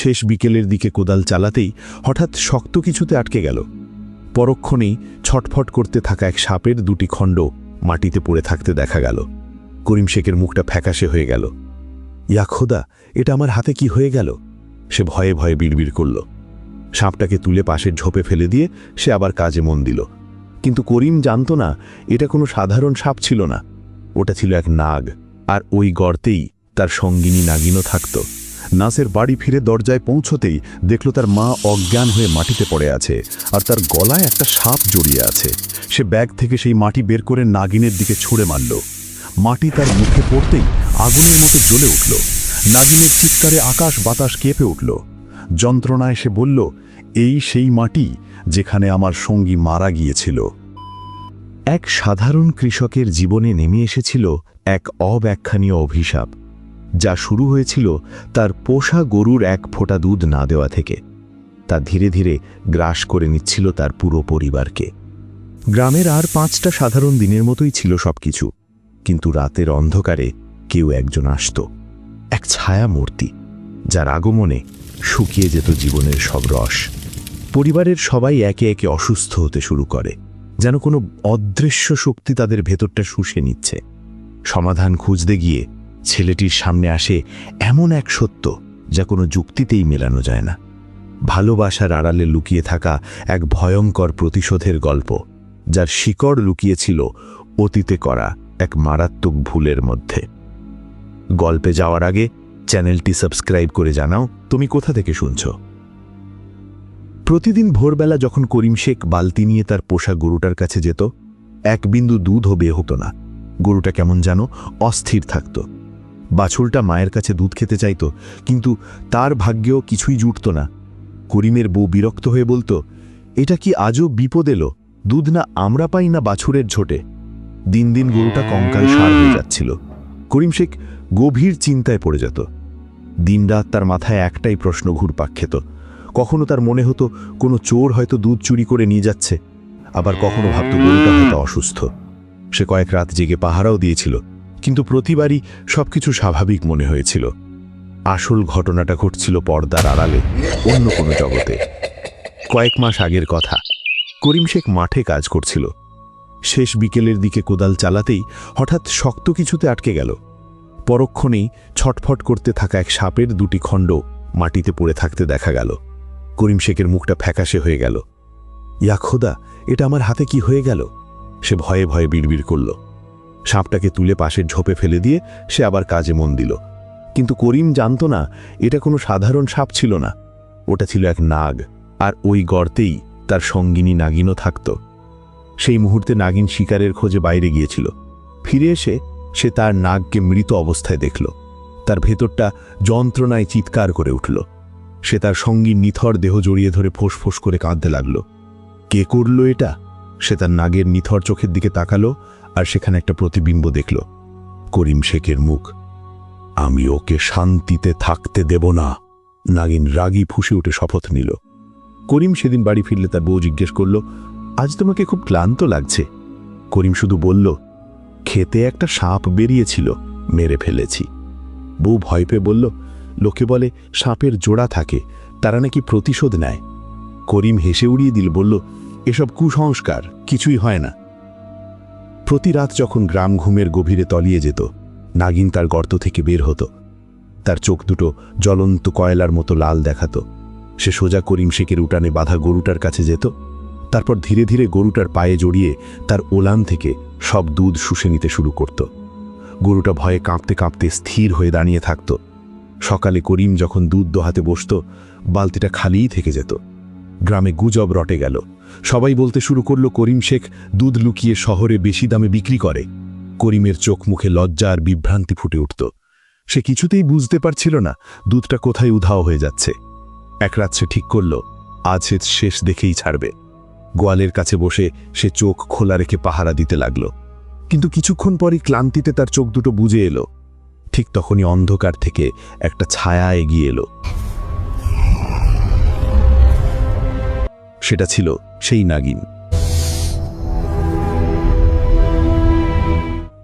শেষ বিকেলের দিকে কোদাল চালাতেই হঠাৎ শক্ত কিছুতে আটকে গেল। পরক্ষণেই ছটফট করতে থাকা এক সাপের দুটি খণ্ড মাটিতে পড়ে থাকতে দেখা গেল। করিম শেখের মুখটা ফ্যাকাশে হয়ে গেল। ইয়া খোদা, এটা আমার হাতে কি হয়ে গেল? সে ভয়ে ভয়ে বিড়বিড় করল। সাপটাকে তুলে পাশের ঝোপে ফেলে দিয়ে সে আবার কাজে মন দিল। কিন্তু করিম জানত না, এটা কোনো সাধারণ সাপ ছিল না। ওটা ছিল এক নাগ, আর ওই গর্তেই তার সঙ্গিনী নাগিনও থাকত। নাসের বাড়ি ফিরে দরজায় পৌঁছতেই দেখল তার মা অজ্ঞান হয়ে মাটিতে পড়ে আছে আর তার গলায় একটা সাপ জড়িয়ে আছে। সে ব্যাগ থেকে সেই মাটি বের করে নাগিনের দিকে ছুঁড়ে মারল। মাটি তার মুখে পড়তেই আগুনের মতো জ্বলে উঠল। নাগিনের চিৎকারে আকাশ বাতাস কেঁপে উঠল। যন্ত্রণায় সে বলল, এই সেই মাটি যেখানে আমার সঙ্গী মারা গিয়েছিল। এক সাধারণ কৃষকের জীবনে নেমে এসেছিল এক অব্যাখ্যানীয় অভিশাপ। যা শুরু হয়েছিল তার পোষা গরুর এক ফোঁটা দুধ না দেওয়া থেকে। তা ধীরে ধীরে গ্রাস করে নিচ্ছিল তার পুরো পরিবারকে। গ্রামের আর পাঁচটা সাধারণ দিনের মতোই ছিল সবকিছু, কিন্তু রাতের অন্ধকারে কেউ একজন আসত, এক ছায়া মূর্তি যার আগমনে শুকিয়ে যেত জীবনের সব রস। পরিবারের সবাই একে একে অসুস্থ হতে শুরু করে, যেন কোনো অদৃশ্য শক্তি তাদের ভেতরটা শুষে নিচ্ছে। সমাধান খুঁজতে গিয়ে ছেলেটির সামনে আসে এমন এক সত্য যা কোনো যুক্তিতেই মেলানো যায় না। ভালোবাসার আড়ালে লুকিয়ে থাকা এক ভয়ঙ্কর প্রতিশোধের গল্প, যার শিকড় লুকিয়েছিল অতীতে করা এক মারাত্মক ভুলের মধ্যে। গল্পে যাওয়ার আগে চ্যানেলটি সাবস্ক্রাইব করে জানাও, তুমি কোথা থেকে শুনছ? প্রতিদিন ভোরবেলা যখন করিম শেখ বালতি নিয়ে তার পোষা গরুটার কাছে যেত, এক বিন্দু দুধও বের হতো না। গরুটা কেমন যেন অস্থির থাকত। বাছুরটা মায়ের কাছে দুধ খেতে চাইত, কিন্তু তার ভাগ্যেও কিছুই জুটত না। করিমের বউ বিরক্ত হয়ে বলতো, এটা কি আজও বিপদ এলো? দুধ না আমরা পাই না বাছুরের ঝোটে দিন দিন গরুটা কঙ্কাল সার হয়ে যাচ্ছিল। করিম শেখ গভীর চিন্তায় পড়ে যেত। দিনরাত তার মাথায় একটাই প্রশ্ন ঘুরপাক খেত, কখনো তার মনে হতো কোনো চোর হয়তো দুধ চুরি করে নিয়ে যাচ্ছে, আবার কখনো ভাবত গরুটা হয়তো অসুস্থ। সে কয়েক রাত জেগে পাহারাও দিয়েছিল কিন্তু প্রতিবারই সবকিছু স্বাভাবিক মনে হয়েছিল। আসল ঘটনাটা ঘটছিল পর্দার আড়ালে, অন্য কোনো জগতে। কয়েক মাস আগের কথা, করিম শেখ মাঠে কাজ করছিল। শেষ বিকেলের দিকে কোদাল চালাতেই হঠাৎ শক্ত কিছুতে আটকে গেল। পরক্ষণেই ছটফট করতে থাকা এক সাপের দুটি খণ্ড মাটিতে পড়ে থাকতে দেখা গেল। করিম শেখের মুখটা ফ্যাকাশে হয়ে গেল। ইয়া খোদা, এটা আমার হাতে কি হয়ে গেল? সে ভয়ে ভয়ে বিড়বিড় করল। সাপটাকে তুলে পাশের ঝোপে ফেলে দিয়ে সে আবার কাজে মন দিল। কিন্তু করিম জানত না, এটা কোনো সাধারণ সাপ ছিল না। ওটা ছিল এক নাগ, আর ওই গর্তেই তার সঙ্গিনী নাগিনও থাকত। সেই মুহূর্তে নাগিন শিকারের খোঁজে বাইরে গিয়েছিল। ফিরে এসে সে তার নাগকে মৃত অবস্থায় দেখল। তার ভেতরটা যন্ত্রণায় চিৎকার করে উঠল। সে তার সঙ্গী নিথর দেহ জড়িয়ে ধরে ফোঁস ফোঁস করে কাঁদতে লাগল। কে করল এটা? সে তার নাগের নিথর চোখের দিকে তাকালো আর সেখানে একটা প্রতিবিম্ব দেখল, করিম শেখের মুখ। আমি ওকে শান্তিতে থাকতে দেব না, নাগিন রাগী ফুসে উঠে শপথ নিল। করিম সেদিন বাড়ি ফিরলে তার বউ জিজ্ঞেস করল, আজ তোমাকে খুব ক্লান্ত লাগছে? করিম শুধু বলল, খেতে একটা সাপ বেরিয়েছিল, মেরে ফেলেছি। বউ ভয় পেয়ে বলল, লোকে বলে সাপের জোড়া থাকে, তারা নাকি প্রতিশোধ নেয়? করিম হেসে উড়িয়ে দিল, বলল, এসব কুসংস্কার, কিছুই হয় না। প্রতি রাত যখন গ্রাম ঘুমের গভীরে তলিয়ে যেত, নাগিন তার গর্ত থেকে বের হতো। তার চোখ দুটো জ্বলন্ত কয়লার মতো লাল দেখাতো। সে সোজা করিম শেখের উঠানে বাধা গরুটার কাছে যেত। তারপর ধীরে ধীরে গরুটার পায়ে জড়িয়ে তার ওলান থেকে সব দুধ শুষে নিতে শুরু করত। গরুটা ভয়ে কাঁপতে কাঁপতে স্থির হয়ে দাঁড়িয়ে থাকত। সকালে করিম যখন দুধ দোহাতে বসত, বালতিটা খালিই থেকে যেত। গ্রামে গুজব রটে গেল। সবাই বলতে শুরু করল, করিম শেখ দুধ লুকিয়ে শহরে বেশি দামে বিক্রি করে। করিমের চোখ মুখে লজ্জা আর বিভ্রান্তি ফুটে উঠত। সে কিছুতেই বুঝতে পারছিল না দুধটা কোথায় উধাও হয়ে যাচ্ছে। এক রাত সে ঠিক করল, আজ সে শেষ দেখেই ছাড়বে। গোয়ালের কাছে বসে সে চোখ খোলা রেখে পাহারা দিতে লাগল। কিন্তু কিছুক্ষণ পরই ক্লান্তিতে তার চোখ দুটো বুঝে এলো। ঠিক তখনই অন্ধকার থেকে একটা ছায়া এগিয়ে এলো। সেটা ছিল সেই নাগিন।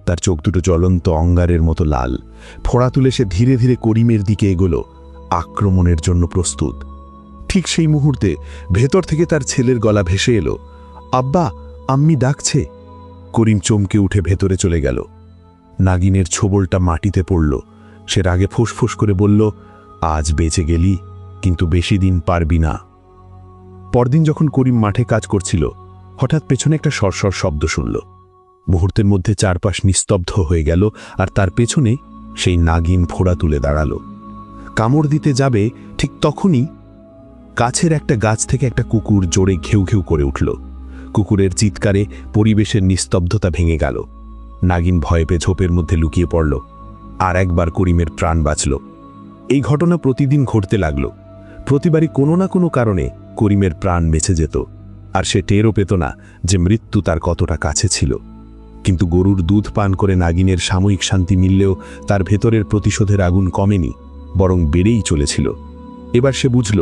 তার চোখ দুটো জ্বলন্ত অঙ্গারের মতো লাল। ফোড়া তুলে সে ধীরে ধীরে করিমের দিকে এগোলো, আক্রমণের জন্য প্রস্তুত। ঠিক সেই মুহূর্তে ভেতর থেকে তার ছেলের গলা ভেসে এলো, আব্বা, আম্মি ডাকছে। করিম চমকে উঠে ভেতরে চলে গেল। নাগিনের ছোবলটা মাটিতে পড়ল। সে রাগে ফুসফুস করে বলল, আজ বেঁচে গেলি, কিন্তু বেশি দিন পারবি না। পরদিন যখন করিম মাঠে কাজ করছিল, হঠাৎ পেছনে একটা সরসর শব্দ শুনল। মুহূর্তের মধ্যে চারপাশ নিস্তব্ধ হয়ে গেল আর তার পেছনে সেই নাগিন ফোড়া তুলে দাঁড়াল। কামড় দিতে যাবে ঠিক তখনই কাছের একটা গাছ থেকে একটা কুকুর জোরে ঘেউ ঘেউ করে উঠল। কুকুরের চিৎকারে পরিবেশের নিস্তব্ধতা ভেঙে গেল। নাগিন ভয়ে পেয়ে ঝোপের মধ্যে লুকিয়ে পড়ল আর একবার করিমের প্রাণ বাঁচল। এই ঘটনা প্রতিদিন ঘটতে লাগল। প্রতিবারই কোনো না কোনো কারণে করিমের প্রাণ বেঁচে যেত, আর সে টেরও পেত না যে মৃত্যু তার কতটা কাছে ছিল। কিন্তু গরুর দুধ পান করে নাগিনের সাময়িক শান্তি মিললেও তার ভেতরের প্রতিশোধের আগুন কমেনি, বরং বেড়েই চলেছিল। এবার সে বুঝল,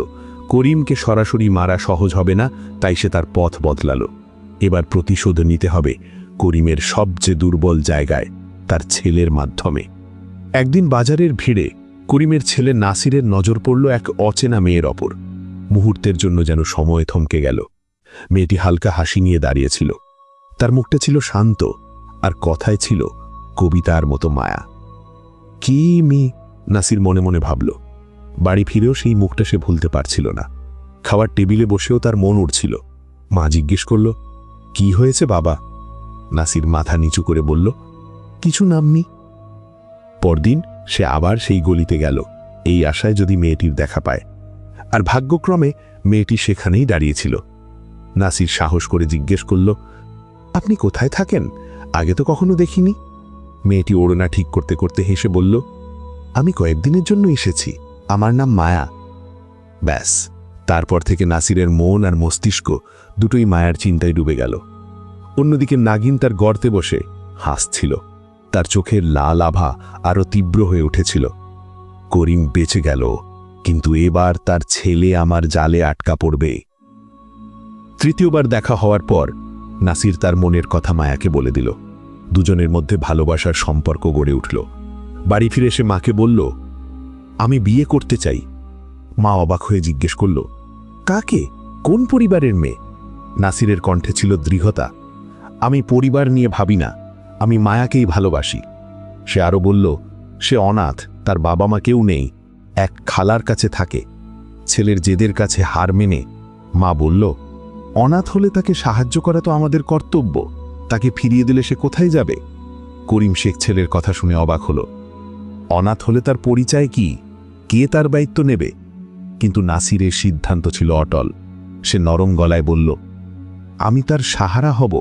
করিমকে সরাসরি মারা সহজ হবে না, তাই সে তার পথ বদলাল। এবার প্রতিশোধ নিতে হবে করিমের সবচেয়ে দুর্বল জায়গায়, তার ছেলের মাধ্যমে। একদিন বাজারের ভিড়ে করিমের ছেলে নাসিরের নজর পড়ল এক অচেনা মেয়ের ওপর। মুহূর্তের জন্য যেন সময় থমকে গেল। মেয়েটি হালকা হাসি নিয়ে দাঁড়িয়েছিল। তার মুখটা ছিল শান্ত, আর কথায় ছিল কবিতার মতো মায়া। কি মি নাসির মনে মনে ভাবল। বাড়ি ফিরেও সেই মুখটা সে ভুলতে পারছিল না। খাওয়ার টেবিলে বসেও তার মন উঠছিল মা জিজ্ঞেস করল, কি হয়েছে বাবা? নাসির মাথা নিচু করে বলল, কিছু নামনি পরদিন সে আবার সেই গলিতে গেল। এই আশায় যদি মেয়েটির দেখা পায় আর ভাগ্যক্রমে মেয়েটি সেখানেই দাঁড়িয়েছিল। নাসির সাহস করে জিজ্ঞেস করল, আপনি কোথায় থাকেন? আগে তো কখনো দেখিনি? মেয়েটি ওড়না ঠিক করতে করতে হেসে বলল, আমি কয়েকদিনের জন্য এসেছি। আমার নাম মায়া। ব্যাস, তারপর থেকে নাসিরের মন আর মস্তিষ্ক দুটোই মায়ার চিন্তায় ডুবে গেল। অন্যদিকে নাগিন তার গর্তে বসে হাসছিল। তার চোখের লাল আভা আরও তীব্র হয়ে উঠেছিল। করিম বেঁচে গেল। কিন্তু এবার তার ছেলে আমার জালে আটকা পড়বে। তৃতীয়বার দেখা হওয়ার পর, নাসির তার মনের কথা মায়াকে বলে দিল। দুজনের মধ্যে ভালোবাসার সম্পর্ক গড়ে উঠল। বাড়ি ফিরে এসে মাকে বলল, আমি বিয়ে করতে চাই। মা অবাক হয়ে জিজ্ঞেস করল, কাকে? কোন পরিবারের মেয়ে? নাসিরের কণ্ঠে ছিল দৃঢ়তা। আমি পরিবার নিয়ে ভাবি না, আমি মায়াকেই ভালোবাসি। সে আরও বলল, সে অনাথ, তার বাবা মা কেউ নেই। এক খালার কাছে থাকে। ছেলের জেদের কাছে হার মেনে মা বলল, অনাথ হলে তাকে সাহায্য করা তো আমাদের কর্তব্য। তাকে ফিরিয়ে দিলে সে কোথায় যাবে? করিম শেখ ছেলের কথা শুনে অবাক হল। অনাথ হলে তার পরিচয় কি? কে তার দায়িত্ব নেবে? কিন্তু নাসিরের সিদ্ধান্ত ছিল অটল। সে নরম গলায় বলল, আমি তার সাহারা হব।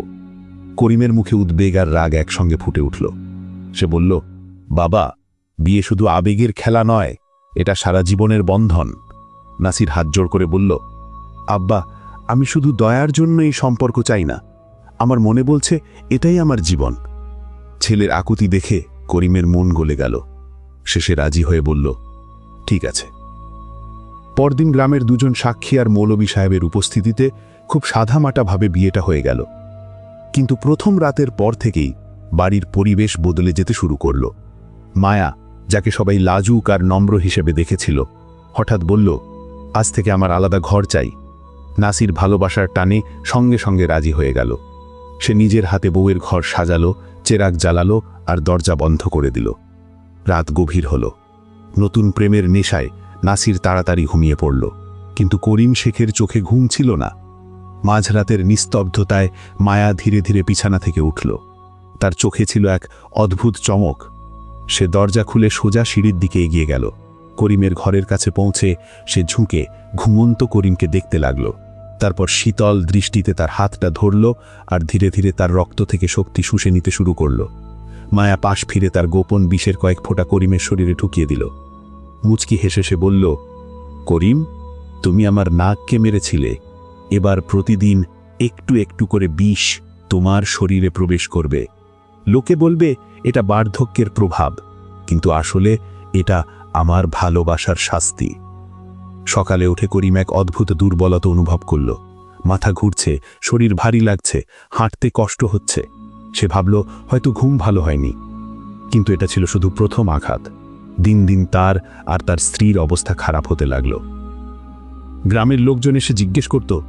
করিমের মুখে উদ্বেগ আর রাগ একসঙ্গে ফুটে উঠল। সে বলল, বাবা, বিয়ে শুধু আবেগের খেলা নয় এটা সারা জীবনের বন্ধন। নাসির হাত জোর করে বলল, আব্বা, আমি শুধু দয়ার জন্য এই সম্পর্ক চাই না। আমার মনে বলছে, এটাই আমার জীবন। ছেলের আকুতি দেখে করিমের মন গলে গেল। শেষে রাজি হয়ে বলল, ঠিক আছে। পরদিন গ্রামের দুজন সাক্ষী আর মৌলবী সাহেবের উপস্থিতিতে খুব সাধামাটাভাবে বিয়েটা হয়ে গেল। কিন্তু প্রথম রাতের পর থেকেই বাড়ির পরিবেশ বদলে যেতে শুরু করল। মায়া যাকে সবাই লাজুক আর নম্র হিসেবে দেখেছিল, হঠাৎ বলল, আজ থেকে আমার আলাদা ঘর চাই। নাসির ভালোবাসার টানে সঙ্গে সঙ্গে রাজি হয়ে গেল। সে নিজের হাতে বউয়ের ঘর সাজালো চেরাক জ্বালালো আর দরজা বন্ধ করে দিল। রাত গভীর হল। নতুন প্রেমের নেশায় নাসির তাড়াতাড়ি ঘুমিয়ে পড়ল। কিন্তু করিম শেখের চোখে ঘুম ছিল না। মাঝরাতের নিস্তব্ধতায় মায়া ধীরে ধীরে বিছানা থেকে উঠল। তার চোখে ছিল এক অদ্ভুত চমক। সে দরজা খুলে সোজা সিঁড়ির দিকে এগিয়ে গেল। করিমের ঘরের কাছে পৌঁছে সে ঝুঁকে ঘুমন্ত করিমকে দেখতে লাগল। তারপর শীতল দৃষ্টিতে তার হাতটা ধরল আর ধীরে ধীরে তার রক্ত থেকে শক্তি শুষে নিতে শুরু করল। মায়া পাশ ফিরে তার গোপন বিষের কয়েক ফোঁটা করিমের শরীরে ঢুকিয়ে দিল। মুচকি হেসে সে বলল, করিম, তুমি আমার নাককে মেরেছিলে। এবার প্রতিদিন একটু একটু করে বিষ তোমার শরীরে প্রবেশ করবে। লোকে বলবে এটা বার্ধক্যের প্রভাব, কিন্তু আসলে এটা আমার ভালোবাসার শাস্তি। সকালে উঠে করিম এক অদ্ভুত দুর্বলতা অনুভব করল। মাথা ঘুরছে, শরীর ভারী লাগছে, হাঁটতে কষ্ট হচ্ছে। সে ভাবল, হয়তো ঘুম ভালো হয়নি। কিন্তু এটা ছিল শুধু প্রথম আঘাত। দিন দিন তার আর তার স্ত্রীর অবস্থা খারাপ হতে লাগল। গ্রামের লোকজন এসে জিজ্ঞেস করত,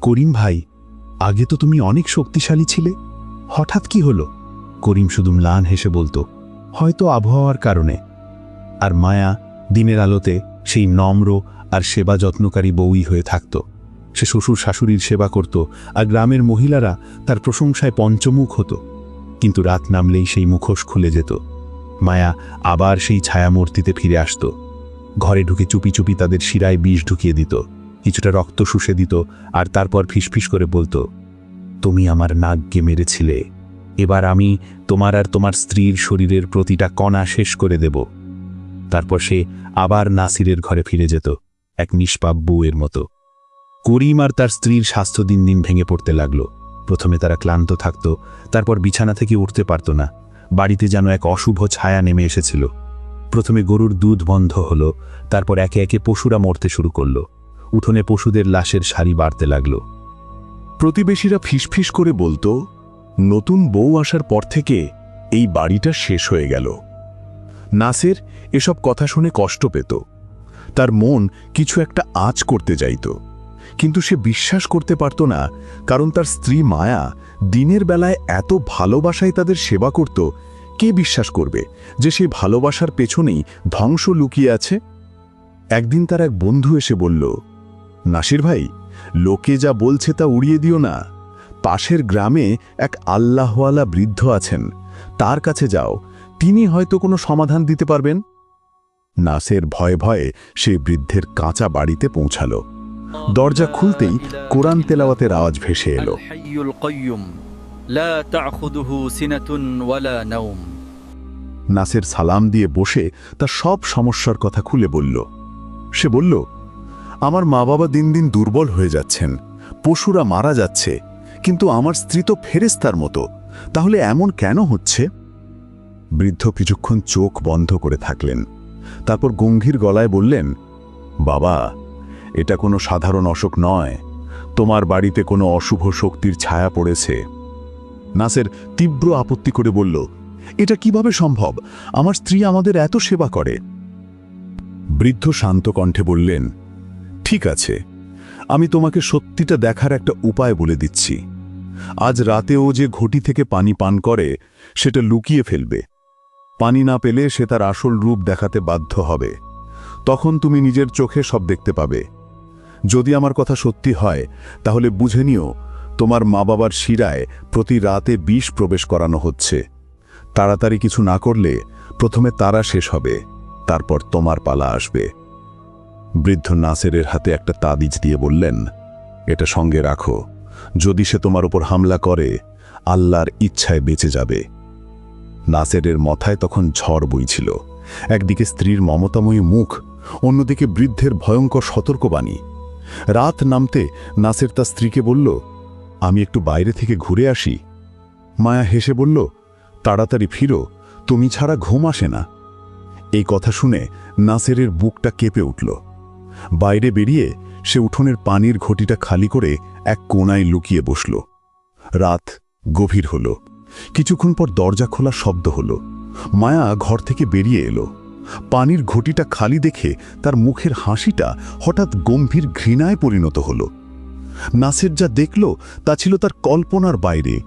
করিম ভাই, আগে তো তুমি অনেক শক্তিশালী ছিলে। হঠাৎ কি হলো? করিম শুধু ম্লান হেসে বলতো, হয়তো আবহাওয়ার কারণে। আর মায়া দিনের আলোতে সেই নম্র আর সেবা যত্নকারী বউই হয়ে থাকত। সে শ্বশুর শাশুড়ির সেবা করত আর গ্রামের মহিলারা তার প্রশংসায় পঞ্চমুখ হতো। কিন্তু রাত নামলেই সেই মুখোশ খুলে যেত। মায়া আবার সেই ছায়ামূর্তিতে ফিরে আসত। ঘরে ঢুকে চুপি চুপি তাদের শিরায় বিষ ঢুকিয়ে দিত। কিছুটা রক্ত শুষে দিত আর তারপর ফিসফিস করে বলতো, তুমি আমার নাগকে মেরেছিলে। এবার আমি তোমার আর তোমার স্ত্রীর শরীরের প্রতিটা কণা শেষ করে দেব। তারপর সে আবার নাসিরের ঘরে ফিরে যেত, এক নিষ্পাপ বউয়ের মতো। করিম আর তার স্ত্রীর স্বাস্থ্য দিন দিন ভেঙে পড়তে লাগল। প্রথমে তারা ক্লান্ত থাকত, তারপর বিছানা থেকে উঠতে পারত না। বাড়িতে যেন এক অশুভ ছায়া নেমে এসেছিল। প্রথমে গরুর দুধ বন্ধ হলো, তারপর একে একে পশুরা মরতে শুরু করল। উঠোনে পশুদের লাশের সারি বাড়তে লাগল। প্রতিবেশীরা ফিসফিস করে বলতো নতুন বউ আসার পর থেকে এই বাড়িটা শেষ হয়ে গেল। নাসের এসব কথা শুনে কষ্ট পেত। তার মন কিছু একটা আঁচ করতে যাইত। কিন্তু সে বিশ্বাস করতে পারত না, কারণ তার স্ত্রী মায়া দিনের বেলায় এত ভালোবাসায় তাদের সেবা করত, কে বিশ্বাস করবে যে সেই ভালোবাসার পেছনেই ধ্বংস লুকিয়ে আছে? একদিন তার এক বন্ধু এসে বলল, নাসির ভাই, লোকে যা বলছে তা উড়িয়ে দিও না। পাশের গ্রামে এক আল্লাহওয়ালা বৃদ্ধ আছেন। তার কাছে যাও তিনি হয়তো কোনো সমাধান দিতে পারবেন। নাসের ভয়ে ভয়ে সে বৃদ্ধের কাঁচা বাড়িতে পৌঁছাল। দরজা খুলতেই কোরআন তেলাওয়াতের আওয়াজ ভেসে এলো। নাসের সালাম দিয়ে বসে তার সব সমস্যার কথা খুলে বলল। সে বলল আমার মা বাবা দিন দিন দুর্বল হয়ে যাচ্ছেন পশুরা মারা যাচ্ছে কিন্তু আমার স্ত্রী তো ফেরেস্তার মতো। তাহলে এমন কেন হচ্ছে? বৃদ্ধ কিছুক্ষণ চোখ বন্ধ করে থাকলেন। তারপর গম্ভীর গলায় বললেন, বাবা, এটা কোনো সাধারণ অসুখ নয়। তোমার বাড়িতে কোনো অশুভ শক্তির ছায়া পড়েছে। নাসের তীব্র আপত্তি করে বলল, এটা কীভাবে সম্ভব? আমার স্ত্রী আমাদের এত সেবা করে। বৃদ্ধ শান্ত কণ্ঠে বললেন, ঠিক আছে, আমি তোমাকে সত্যিটা দেখার একটা উপায় বলে দিচ্ছি। আজ রাতে ও যে ঘটি থেকে পানি পান করে, সেটা লুকিয়ে ফেলবে। পানি না পেলে সে তার আসল রূপ দেখাতে বাধ্য হবে। তখন তুমি নিজের চোখে সব দেখতে পাবে। যদি আমার কথা সত্যি হয়, তাহলে বুঝে নিও, তোমার মা বাবার শিরায় প্রতি রাতে বিষ প্রবেশ করানো হচ্ছে। তাড়াতাড়ি কিছু না করলে প্রথমে তারা শেষ হবে, তারপর তোমার পালা আসবে। বৃদ্ধ নাসেরের হাতে একটা তাদিজ দিয়ে বললেন, এটা সঙ্গে রাখো। যদি সে তোমার উপর হামলা করে, আল্লাহর ইচ্ছায় বেঁচে যাবে। নাসেরের মাথায় তখন ঝড় বইছিল। একদিকে স্ত্রীর মমতাময়ী মুখ, অন্যদিকে বৃদ্ধের ভয়ঙ্কর সতর্কবাণী। রাত নামতে নাসের তার স্ত্রীকে বলল, আমি একটু বাইরে থেকে ঘুরে আসি। মায়া হেসে বলল, তাড়াতাড়ি ফিরো, তুমি ছাড়া ঘুম আসে না। এই কথা শুনে নাসেরের বুকটা কেঁপে উঠল। বাইরে বেরিয়ে সে উঠোনের পানির ঘটিটা খালি করে এক কোনায় লুকিয়ে বসল। রাত গভীর হল। কিছুক্ষণ পর দরজা খোলা শব্দ হল। মায়া ঘর থেকে বেরিয়ে এলো। পানির ঘটিটা খালি দেখে তার মুখের হাসিটা হঠাৎ গম্ভীর ঘৃণায় পরিণত হল। নাসের যা দেখল তা ছিল তার কল্পনার বাইরে।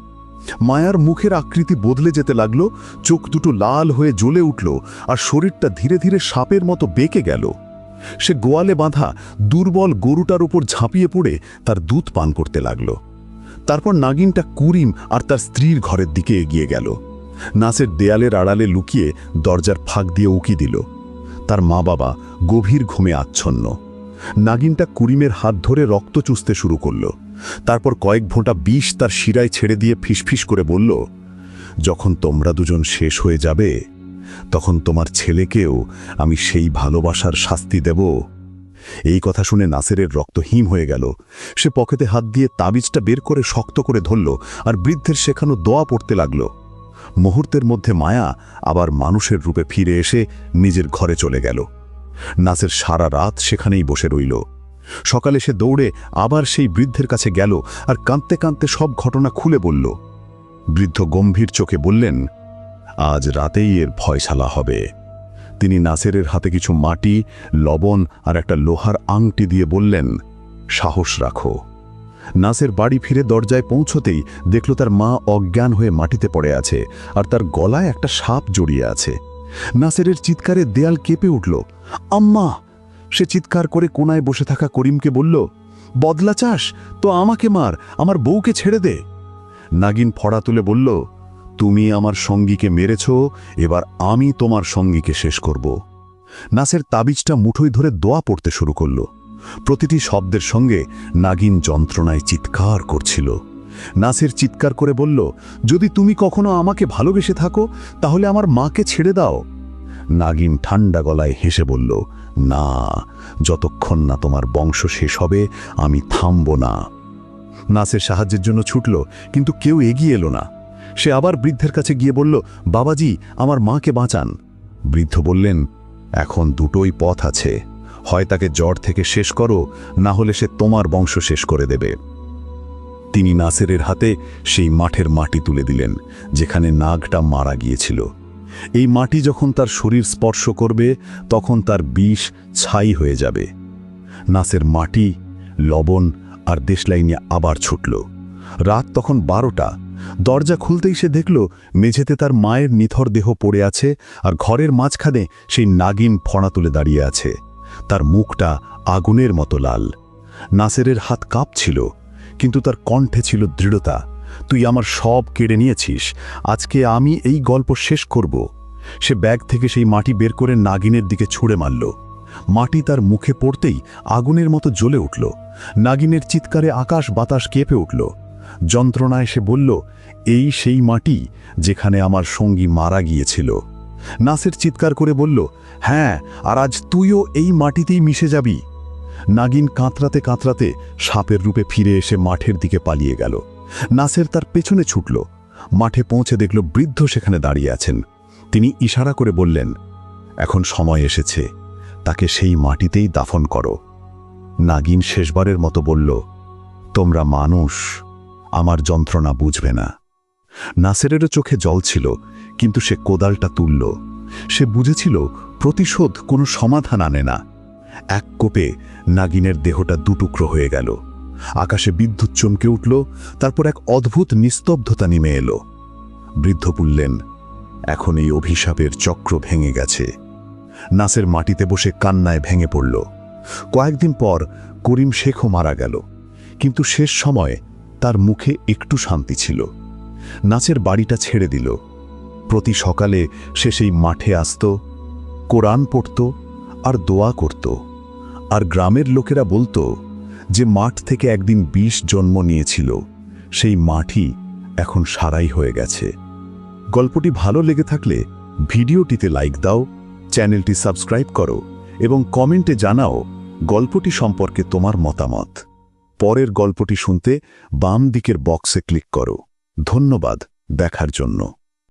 মায়ার মুখের আকৃতি বদলে যেতে লাগল, চোখ দুটো লাল হয়ে জ্বলে উঠল আর শরীরটা ধীরে ধীরে সাপের মতো বেঁকে গেল। সে গোয়ালে বাঁধা দুর্বল গরুটার উপর ঝাঁপিয়ে পড়ে তার দুধ পান করতে লাগল। তারপর নাগিনটা কুরিম আর তার স্ত্রীর ঘরের দিকে এগিয়ে গেল। নাসের দেয়ালের আড়ালে লুকিয়ে দরজার ফাঁক দিয়ে উকি দিল। তার মা বাবা গভীর ঘুমে আচ্ছন্ন। নাগিনটা কুরিমের হাত ধরে রক্ত চুষতে শুরু করল। তারপর কয়েক ভোঁটা বিষ তার শিরায় ছেড়ে দিয়ে ফিসফিস করে বলল, যখন তোমরা দুজন শেষ হয়ে যাবে তখন তোমার ছেলেকেও আমি সেই ভালোবাসার শাস্তি দেব। এই কথা শুনে নাসেরের রক্ত হিম হয়ে গেল। সে পকেটে হাত দিয়ে তাবিজটা বের করে শক্ত করে ধরল আর বৃদ্ধের শেখানো দোয়া পড়তে লাগল। মুহূর্তের মধ্যে মায়া আবার মানুষের রূপে ফিরে এসে নিজের ঘরে চলে গেল। নাসের সারা রাত সেখানেই বসে রইল। সকালে সে দৌড়ে আবার সেই বৃদ্ধের কাছে গেল আর কাঁদতে কাঁদতে সব ঘটনা খুলে বলল। বৃদ্ধ গম্ভীর চোখে বললেন আজ রাতেই এর ফয়সালা হবে। তিনি নাসেরের হাতে কিছু মাটি, লবণ আর একটা লোহার আংটি দিয়ে বললেন, সাহস রাখো। নাসের বাড়ি ফিরে দরজায় পৌঁছতেই দেখল তার মা অজ্ঞান হয়ে মাটিতে পড়ে আছে আর তার গলায় একটা সাপ জড়িয়ে আছে। নাসেরের চিৎকারে দেয়াল কেঁপে উঠল। আম্মা! সে চিৎকার করে কোনায় বসে থাকা করিমকে বলল, বদলা চাস, তো আমাকে মার, আমার বউকে ছেড়ে দে। নাগিন ফড়া তুলে বলল তুমি আমার সঙ্গীকে মেরেছ, এবার আমি তোমার সঙ্গীকে শেষ করব। নাসের তাবিজটা মুঠোয় ধরে দোয়া পড়তে শুরু করল। প্রতিটি শব্দের সঙ্গে নাগিন যন্ত্রণায় চিৎকার করছিল। নাসের চিৎকার করে বলল, যদি তুমি কখনো আমাকে ভালোবেসে থাকো, তাহলে আমার মাকে ছেড়ে দাও। নাগিন ঠান্ডা গলায় হেসে বলল, না, যতক্ষণ না তোমার বংশ শেষ হবে, আমি থামব না। নাসের সাহায্যের জন্য ছুটল, কিন্তু কেউ এগিয়ে এলো না। সে আবার বৃদ্ধের কাছে গিয়ে বলল, বাবাজি, আমার মাকে বাঁচান। বৃদ্ধ বললেন, এখন দুটোই পথ আছে। হয় তাকে জ্বর থেকে শেষ করো, না হলে সে তোমার বংশ শেষ করে দেবে। তিনি নাসেরের হাতে সেই মাঠের মাটি তুলে দিলেন, যেখানে নাগটা মারা গিয়েছিল। এই মাটি যখন তার শরীর স্পর্শ করবে, তখন তার বিষ ছাই হয়ে যাবে। নাসের মাটি, লবণ আর দেশলাইনে আবার ছুটল। রাত তখন বারোটা দরজা খুলতেই সে দেখল মেঝেতে তার মায়ের নিথর দেহ পড়ে আছে আর ঘরের মাঝখানে সেই নাগিন ফণা তুলে দাঁড়িয়ে আছে। তার মুখটা আগুনের মতো লাল। নাসেরের হাত কাঁপছিল, কিন্তু তার কণ্ঠে ছিল দৃঢ়তা। তুই আমার সব কেড়ে নিয়েছিস। আজকে আমি এই গল্প শেষ করব। সে ব্যাগ থেকে সেই মাটি বের করে নাগিনের দিকে ছুঁড়ে মারল। মাটি তার মুখে পড়তেই আগুনের মতো জ্বলে উঠল। নাগিনের চিৎকারে আকাশ বাতাস কেঁপে উঠল। যন্ত্রণায় সে বলল, এই সেই মাটি যেখানে আমার সঙ্গী মারা গিয়েছিল। নাসের চিৎকার করে বলল হ্যাঁ আর আজ তুইও এই মাটিতেই মিশে যাবি। নাগিন কাঁতরাতে কাঁতরাতে সাপের রূপে ফিরে এসে মাঠের দিকে পালিয়ে গেল। নাসের তার পেছনে ছুটল। মাঠে পৌঁছে দেখল বৃদ্ধ সেখানে দাঁড়িয়ে আছেন। তিনি ইশারা করে বললেন, এখন সময় এসেছে, তাকে সেই মাটিতেই দাফন করো। নাগিন শেষবারের মতো বলল, তোমরা মানুষ আমার যন্ত্রণা বুঝবে না। নাসেরেরও চোখে জল ছিল, কিন্তু সে কোদালটা তুলল। সে বুঝেছিল প্রতিশোধ কোনো সমাধান আনে না। এক কোপে নাগিনের দেহটা দুটুকরো হয়ে গেল। আকাশে বিদ্যুৎ চমকে উঠল, তারপর এক অদ্ভুত নিস্তব্ধতা নেমে এলো। বৃদ্ধ বললেন, এখন এই অভিশাপের চক্র ভেঙে গেছে। নাসের মাটিতে বসে কান্নায় ভেঙে পড়ল। কয়েকদিন পর করিম শেখও মারা গেল। কিন্তু শেষ সময়ে তার মুখে একটু শান্তি ছিল। নাচের বাড়িটা ছেড়ে দিল। প্রতি সকালে সে সেই মাঠে আসত, কোরআন পড়ত আর দোয়া করত। আর গ্রামের লোকেরা বলতো যে মাঠ থেকে একদিন বিষ জন্ম নিয়েছিল, সেই মাঠই এখন সারাই হয়ে গেছে। গল্পটি ভালো লেগে থাকলে ভিডিওটিতে লাইক দাও, চ্যানেলটি সাবস্ক্রাইব করো এবং কমেন্টে জানাও গল্পটি সম্পর্কে তোমার মতামত। পরের গল্পটি শুনতে বাম দিকের বক্সে ক্লিক করো। ধন্যবাদ দেখার জন্য।